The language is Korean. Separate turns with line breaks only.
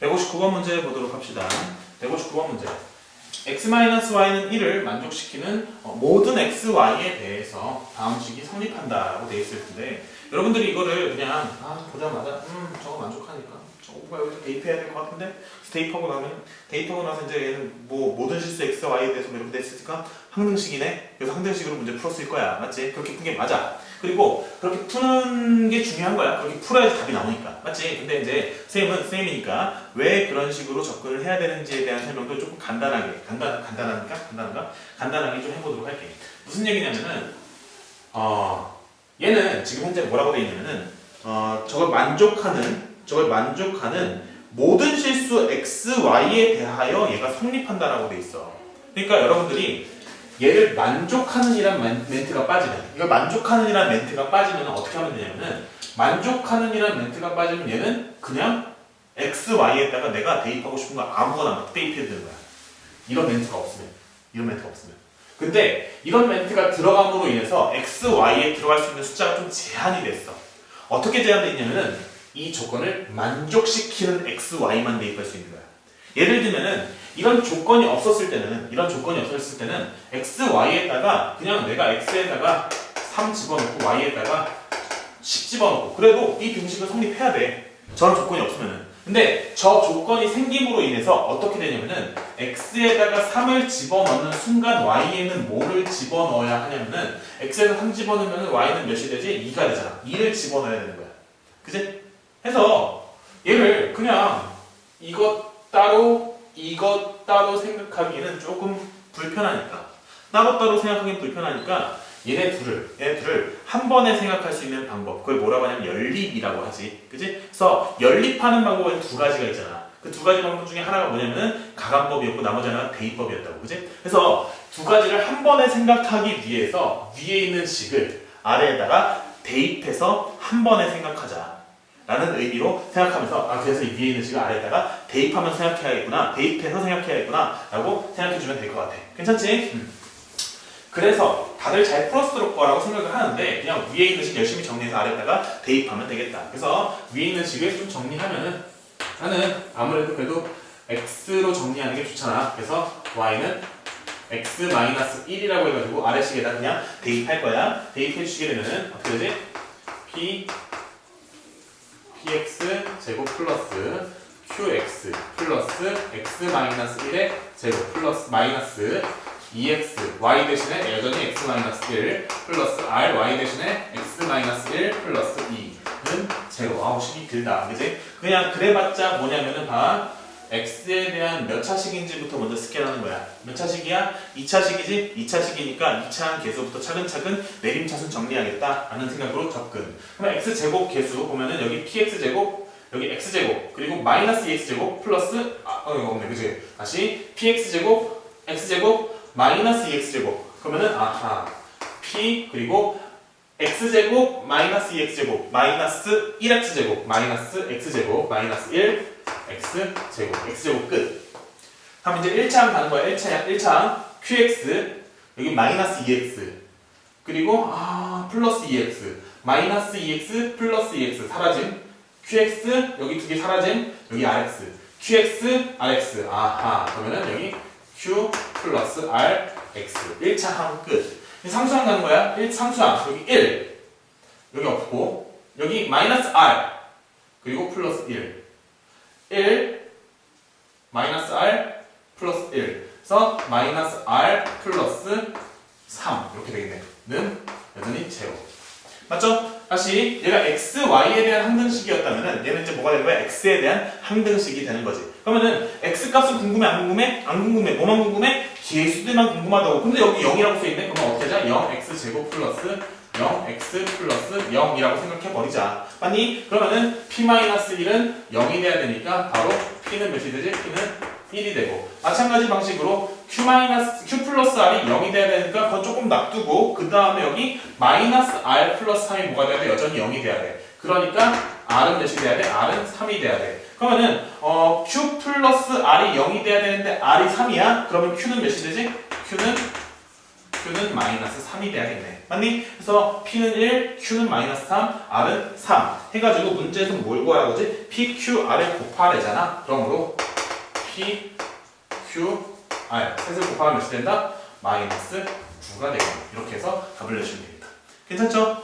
159번 문제 보도록 합시다. 159번 문제. x-y는 1을 만족시키는 어, 모든 xy에 대해서 다음 식이 성립한다라고 되어 있을 텐데 여러분들이 이거를 그냥 아 보자마자 음 저거 만족하니까 저거가 여기서 대입해야 될 것 같은데 대입하고 나면 대입하고 나서 이제 얘는 뭐 모든 실수 x, y에 대해서 뭐 이렇게 됐으니까 항등식이네. 그래서 항등식으로 문제 풀었을 거야. 맞지? 그렇게 푼 게 맞아. 그리고 그렇게 푸는 게 중요한 거야. 그렇게 풀어야지 답이 나오니까. 맞지? 근데 이제 쌤은 쌤이니까 왜 그런 식으로 접근을 해야 되는지에 대한 설명도 조금 간단하게 간단, 간단하니까? 간단한가? 간단하게 좀 해보도록 할게. 무슨 얘기냐면은 어 얘는 지금 현재 뭐라고 돼 있냐면은 어 저걸 만족하는 저걸 만족하는 모든 실수 x, y에 대하여 얘가 성립한다라고 돼 있어. 그러니까 여러분들이 얘를 만족하는 이란 멘- 멘트가 빠지면 이거 만족하는 이란 멘트가 빠지면 어떻게 하면 되냐면은 만족하는 이란 멘트가 빠지면 얘는 그냥 x, y에다가 내가 대입하고 싶은 거 아무거나 막 대입해도 되는 거야. 이런 멘트가 없으면 이런 멘트가 없으면 근데 이런 멘트가 들어감으로 인해서 x, y에 들어갈 수 있는 숫자가 좀 제한이 됐어. 어떻게 제한돼 있냐면은 이 조건을 만족시키는 x, y만 대입할 수 있는 거야. 예를 들면은 이런 조건이 없었을 때는 이런 조건이 없었을 때는 x, y에다가 그냥 내가 x에다가 3 집어넣고 y에다가 10 집어넣고 그래도 이 등식은 성립해야 돼. 저런 조건이 없으면은. 근데 저 조건이 생김으로 인해서 어떻게 되냐면은 x에다가 3을 집어넣는 순간 y에는 뭐를 집어넣어야 하냐면은 x에는 3 집어넣으면 y는 몇이 되지? 2가 되잖아. 2를 집어넣어야 되는 거야. 그지? 해서 얘를 그냥 이것 따로 이것 따로 생각하기는 조금 불편하니까 따로 따로 생각하기는 불편하니까 얘네 둘을 얘네 둘을 한 번에 생각할 수 있는 방법 그걸 뭐라고 하냐면 연립이라고 하지 그지? 그래서 연립하는 방법은 두 가지가 있잖아 그 두 가지 방법 중에 하나가 뭐냐면은 가감법이었고 나머지 하나가 대입법이었다고 그지? 그래서 두 가지를 한 번에 생각하기 위해서 위에 있는 식을 아래에다가 대입해서 한 번에 생각하자 라는 의미로 생각하면서 아 그래서 이 위에 있는 식을 아래에다가 대입하면 생각해야겠구나 대입해서 생각해야겠구나 라고 생각해주면 될 것 같아 괜찮지? 음. 그래서 다들 잘 풀었을 거라고 생각을 하는데 그냥 위에 있는 식 열심히 정리해서 아래에다가 대입하면 되겠다 그래서 위에 있는 식을 좀 정리하면은 나는 아무래도 그래도 x로 정리하는 게 좋잖아 그래서 y는 x-1이라고 해가지고 아래 식에다 그냥 대입할 거야 대입해 주시게 되면은 어떻게 되지? p px 제곱 플러스 qx 플러스 x 마이너스 1의 제곱 플러스 마이너스 2x y 대신에 여전히 x 마이너스 1 플러스 r y 대신에 x 마이너스 1 플러스 2는 제곱 아우 식이 길다 그지? 그냥 그래봤자 뭐냐면은 봐 x에 대한 몇 차식인지부터 먼저 스캔하는 거야 몇 차식이야? 2차식이지? 2차식이니까 2차한 개수부터 차근차근 내림차순 정리하겠다 라는 생각으로 접근 그러면 x제곱 개수 보면은 여기 px제곱 여기 x제곱 그리고 마이너스 2x제곱 플러스 아 어, 이거 없네 그지? 다시 px제곱 x제곱 마이너스 2x제곱 그러면은 아하 p 그리고 x제곱 마이너스 2x제곱 마이너스 1x제곱 마이너스 x제곱 마이너스 1 x제곱 x제곱 끝. 하면 이제 1차항 가는 거야. 1차항 1차항 qx 여기 마이너스 2x 그리고 아 플러스 2x 마이너스 2x 플러스 2x 사라짐. Qx 여기 두 개 사라짐. 여기 rx qx rx 아하. 그러면은 여기 q 플러스 rx 1차 항 끝. 상수항 가는 거야. 1 상수항. 여기 1 여기 없고. 여기 마이너스 r. 그리고 플러스 1 1 마이너스 r 플러스 1 그래서 마이너스 r 플러스 3 이렇게 되겠네 는 여전히 제로 맞죠? 다시 얘가 x, y에 대한 항등식이었다면은 얘는 이제 뭐가 되는 거야? x에 대한 항등식이 되는 거지 그러면은 x 값은 궁금해 안 궁금해? 안 궁금해 뭐만 궁금해? 개수들만 궁금하다고 근데 여기 0이라고 써있네 그러면 어떻게 하자? 0x 제곱 플러스 0x 플러스 0이라고 생각해 버리자. 맞니? 그러면은 p-1은 0이 돼야 되니까 바로 p는 몇이 되지? p는 1이 되고 마찬가지 방식으로 q q 플러스 r이 0이 돼야 되니까 그건 조금 놔두고 그 다음에 여기 마이너스 r 플러스 3이 뭐가 돼야 돼? 여전히 0이 돼야 돼. 그러니까 r은 몇이 돼야 돼? r은 3이 돼야 돼. 그러면은 어, q 플러스 r이 0이 돼야 되는데 r이 3이야? 그러면 q는 몇이 되지? q는 Q는 마이너스 3이 돼야겠네. 맞니? 그래서 P는 1, Q는 마이너스 3, R은 3. 해가지고 문제에서 뭘 구하라고 하지? PQR을 곱하래잖아. 그러므로 P, Q, R. 셋을 곱하면 몇이 된다? 마이너스 9가 되겠네. 이렇게 해서 답을 내주면 됩니다. 괜찮죠?